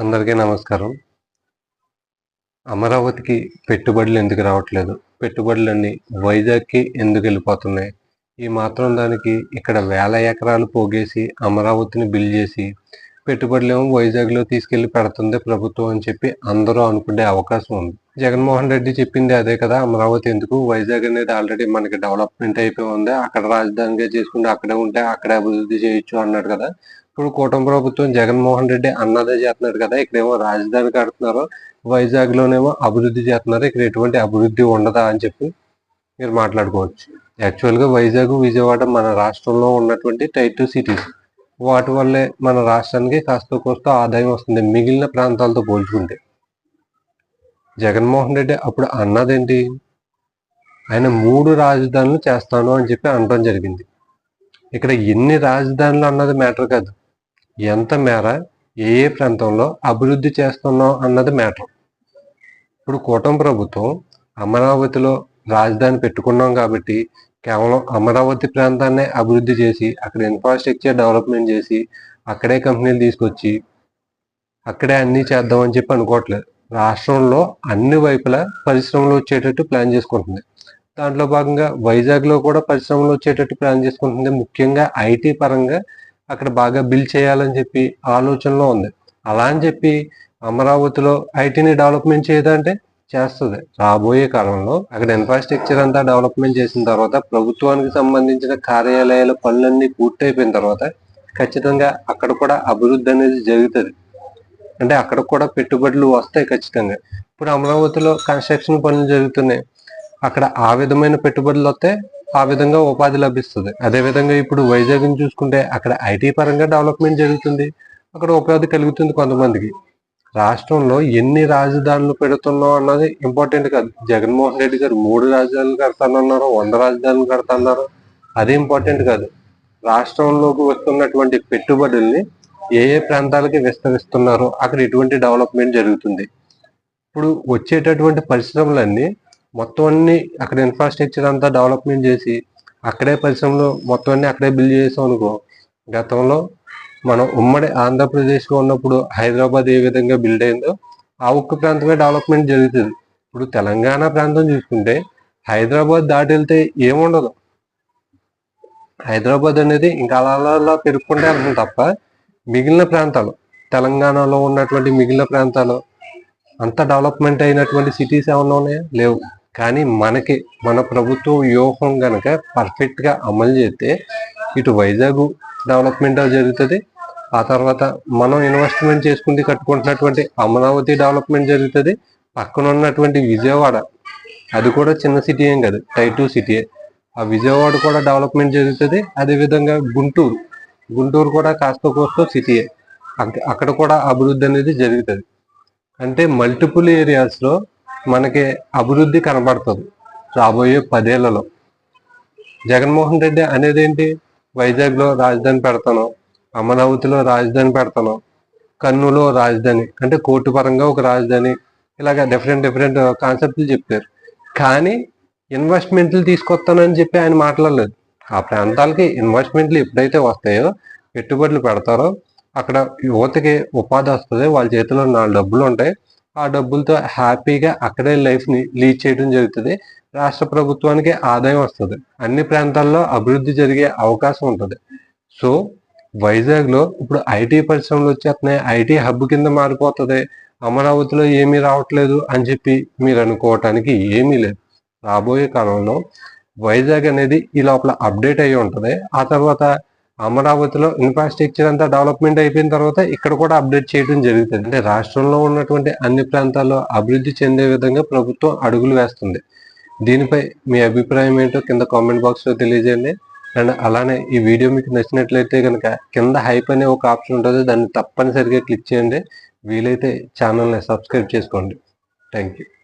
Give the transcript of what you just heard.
అందరికీ నమస్కారం. అమరావతికి పెట్టుబడులు ఎందుకు రావట్లేదు? పెట్టుబడులన్నీ వైజాగ్కి ఎందుకు వెళ్ళిపోతున్నాయి? ఈ మాత్రం దానికి ఇక్కడ వేల ఎకరాలు పోగేసి అమరావతిని బిల్ చేసి పెట్టుబడులు ఏమో వైజాగ్లో తీసుకెళ్ళి పెడుతుంది ప్రభుత్వం అని చెప్పి అందరూ అనుకునే అవకాశం ఉంది. జగన్మోహన్ రెడ్డి చెప్పింది అదే కదా అమరావతి ఎందుకు? వైజాగ్ అనేది ఆల్రెడీ మనకి డెవలప్మెంట్ అయిపోయి ఉంది. అక్కడ రాజధానిగా చేసుకుంటే అక్కడే ఉంటే అక్కడే అభివృద్ధి చేయొచ్చు అన్నాడు కదా. ఇప్పుడు కూటమి ప్రభుత్వం జగన్మోహన్ రెడ్డి అన్నదే చేస్తున్నాడు కదా. ఇక్కడేమో రాజధాని కడుతున్నారు. వైజాగ్ లోనేమో అభివృద్ధి చేస్తున్నారు. ఇక్కడ ఎటువంటి అభివృద్ధి ఉండదా అని చెప్పి మీరు మాట్లాడుకోవచ్చు. యాక్చువల్గా వైజాగ్ విజయవాడ మన రాష్ట్రంలో ఉన్నటువంటి టైప్ టూ సిటీస్. వాటి వల్లే మన రాష్ట్రానికి కాస్త కోస్త ఆదాయం వస్తుంది. మిగిలిన ప్రాంతాలతో పోల్చుకుంటే. జగన్మోహన్ రెడ్డి అప్పుడు అన్నదేంటి? ఆయన మూడు రాజధానులు చేస్తాను అని చెప్పి అనడం జరిగింది. ఇక్కడ ఎన్ని రాజధానులు అన్నది మ్యాటర్ కాదు. ఎంత మేర ఏ ఏ ప్రాంతంలో అభివృద్ధి చేస్తున్నాం అన్నది మ్యాటర్. ఇప్పుడు కూటమి ప్రభుత్వం అమరావతిలో రాజధాని పెట్టుకున్నాం కాబట్టి కేవలం అమరావతి ప్రాంతాన్ని అభివృద్ధి చేసి అక్కడ ఇన్ఫ్రాస్ట్రక్చర్ డెవలప్మెంట్ చేసి అక్కడే కంపెనీలు తీసుకొచ్చి అక్కడే అన్నీ చేద్దామని చెప్పి అనుకోవట్లేదు. రాష్ట్రంలో అన్ని వైపులా పరిశ్రమలు వచ్చేటట్టు ప్లాన్ చేసుకుంటుంది. దాంట్లో భాగంగా వైజాగ్లో కూడా పరిశ్రమలు వచ్చేటట్టు ప్లాన్ చేసుకుంటుంది. ముఖ్యంగా ఐటీ పరంగా అక్కడ బాగా బిల్డ్ చేయాలని చెప్పి ఆలోచనలో ఉంది. అలా అని చెప్పి అమరావతిలో ఐటీని డెవలప్మెంట్ చేయదంటే చేస్తుంది. రాబోయే కాలంలో అక్కడ ఇన్ఫ్రాస్ట్రక్చర్ అంతా డెవలప్మెంట్ చేసిన తర్వాత ప్రభుత్వానికి సంబంధించిన కార్యాలయాల పనులన్నీ పూర్తయిపోయిన తర్వాత ఖచ్చితంగా అక్కడ కూడా అభివృద్ధి అనేది జరుగుతుంది. అంటే అక్కడ కూడా పెట్టుబడులు వస్తాయి ఖచ్చితంగా. ఇప్పుడు అమరావతిలో కన్స్ట్రక్షన్ పనులు జరుగుతున్నాయి. అక్కడ ఆ విధమైన పెట్టుబడులు వస్తే ఆ విధంగా ఉపాధి లభిస్తుంది. అదే విధంగా ఇప్పుడు వైజాగ్ చూసుకుంటే అక్కడ ఐటీ పరంగా డెవలప్మెంట్ జరుగుతుంది. అక్కడ ఉపాధి కలుగుతుంది కొంతమందికి. రాష్ట్రంలో ఎన్ని రాజధానులు పెడుతున్నాం అన్నది ఇంపార్టెంట్ కాదు. జగన్మోహన్ రెడ్డి గారు మూడు రాజధానులు కడతానన్నారు వంద రాజధానులు కడతాన్నారు అది ఇంపార్టెంట్ కాదు. రాష్ట్రంలోకి వస్తున్నటువంటి పెట్టుబడుల్ని ఏ ఏ ప్రాంతాలకి విస్తరిస్తున్నారో అక్కడ ఎటువంటి డెవలప్మెంట్ జరుగుతుంది. ఇప్పుడు వచ్చేటటువంటి పరిశ్రమలన్నీ మొత్తం అన్ని అక్కడ ఇన్ఫ్రాస్ట్రక్చర్ అంతా డెవలప్మెంట్ చేసి అక్కడే పరిశ్రమలు మొత్తం అన్ని అక్కడే బిల్డ్ చేసాం అనుకో గతంలో మనం ఉమ్మడి ఆంధ్రప్రదేశ్లో ఉన్నప్పుడు హైదరాబాద్ ఏ విధంగా బిల్డ్ అయిందో ఆ ఒక్క ప్రాంతమే డెవలప్మెంట్ జరుగుతుంది. ఇప్పుడు తెలంగాణ ప్రాంతం చూసుకుంటే హైదరాబాద్ దాటి వెళ్తే ఏముండదు. హైదరాబాద్ అనేది ఇంకా అలా అలా పెరుగుకుంటే వెళ్తుంది తప్ప మిగిలిన ప్రాంతాలు తెలంగాణలో ఉన్నటువంటి మిగిలిన ప్రాంతాలు అంత డెవలప్మెంట్ అయినటువంటి సిటీస్ ఏమన్నా ఉన్నాయా? లేవు. కానీ మనకి మన ప్రభుత్వ వ్యూహం కనుక పర్ఫెక్ట్గా అమలు చేస్తే ఇటు వైజాగ్ డెవలప్మెంట్ జరుగుతుంది. ఆ తర్వాత మనం ఇన్వెస్ట్మెంట్ చేసుకుంది కట్టుకుంటున్నటువంటి అమరావతి డెవలప్మెంట్ జరుగుతుంది. పక్కన ఉన్నటువంటి విజయవాడ అది కూడా చిన్న సిటీ ఏం కాదు టై టూ సిటీ ఆ విజయవాడ కూడా డెవలప్మెంట్ జరుగుతుంది. అదేవిధంగా గుంటూరు గుంటూరు కూడా కాస్త కోస్తో సిటీయే అక్కడ కూడా అభివృద్ధి అనేది జరుగుతుంది. అంటే మల్టిపుల్ ఏరియాస్లో మనకి అభివృద్ధి కనబడుతుంది. రాబోయే పదేళ్ళలో. జగన్మోహన్ రెడ్డి అనేది ఏంటి వైజాగ్లో రాజధాని పెడతాను అమరావతిలో రాజధాని పెడతాను కన్నులో రాజధాని అంటే కోర్టు పరంగా ఒక రాజధాని ఇలాగ డిఫరెంట్ డిఫరెంట్ కాన్సెప్ట్లు చెప్పారు. కానీ ఇన్వెస్ట్మెంట్లు తీసుకొస్తానని చెప్పి ఆయన మాట్లాడలేదు. ఆ ప్రాంతాలకి ఇన్వెస్ట్మెంట్లు ఎప్పుడైతే వస్తాయో పెట్టుబడులు పెడతారో అక్కడ యువతకి ఉపాధి వస్తుంది వాళ్ళ చేతిలో నాలుగు డబ్బులు ఉంటాయి. ఆ డబ్బులతో హ్యాపీగా అక్కడే లైఫ్ని లీడ్ చేయడం జరుగుతుంది. రాష్ట్ర ప్రభుత్వానికి ఆదాయం వస్తుంది. అన్ని ప్రాంతాల్లో అభివృద్ధి జరిగే అవకాశం ఉంటుంది. సో వైజాగ్లో ఇప్పుడు ఐటీ పరిశ్రమలు వచ్చేస్తున్నాయి. ఐటీ హబ్ కింద మారిపోతుంది. అమరావతిలో ఏమీ రావట్లేదు అని చెప్పి మీరు అనుకోవటానికి ఏమీ లేదు. రాబోయే కాలంలో వైజాగ్ అనేది ఈ లోపల అప్డేట్ అయ్యి ఉంటుంది. ఆ తర్వాత అమరావతిలో ఇన్ఫ్రాస్ట్రక్చర్ అంతా డెవలప్మెంట్ అయిపోయిన తర్వాత ఇక్కడ కూడా అప్డేట్ చేయడం జరుగుతుంది. అంటే రాష్ట్రంలో ఉన్నటువంటి అన్ని ప్రాంతాల్లో అభివృద్ధి చెందే విధంగా ప్రభుత్వం అడుగులు వేస్తుంది. దీనిపై మీ అభిప్రాయం ఏంటో కింద కామెంట్ బాక్స్లో తెలియజేయండి. అండ్ అలానే ఈ వీడియో మీకు నచ్చినట్లయితే కనుక కింద హైప్ అనే ఒక ఆప్షన్ ఉంటుంది. దాన్ని తప్పనిసరిగా క్లిక్ చేయండి. వీలైతే ఛానల్ని సబ్స్క్రైబ్ చేసుకోండి. Thank you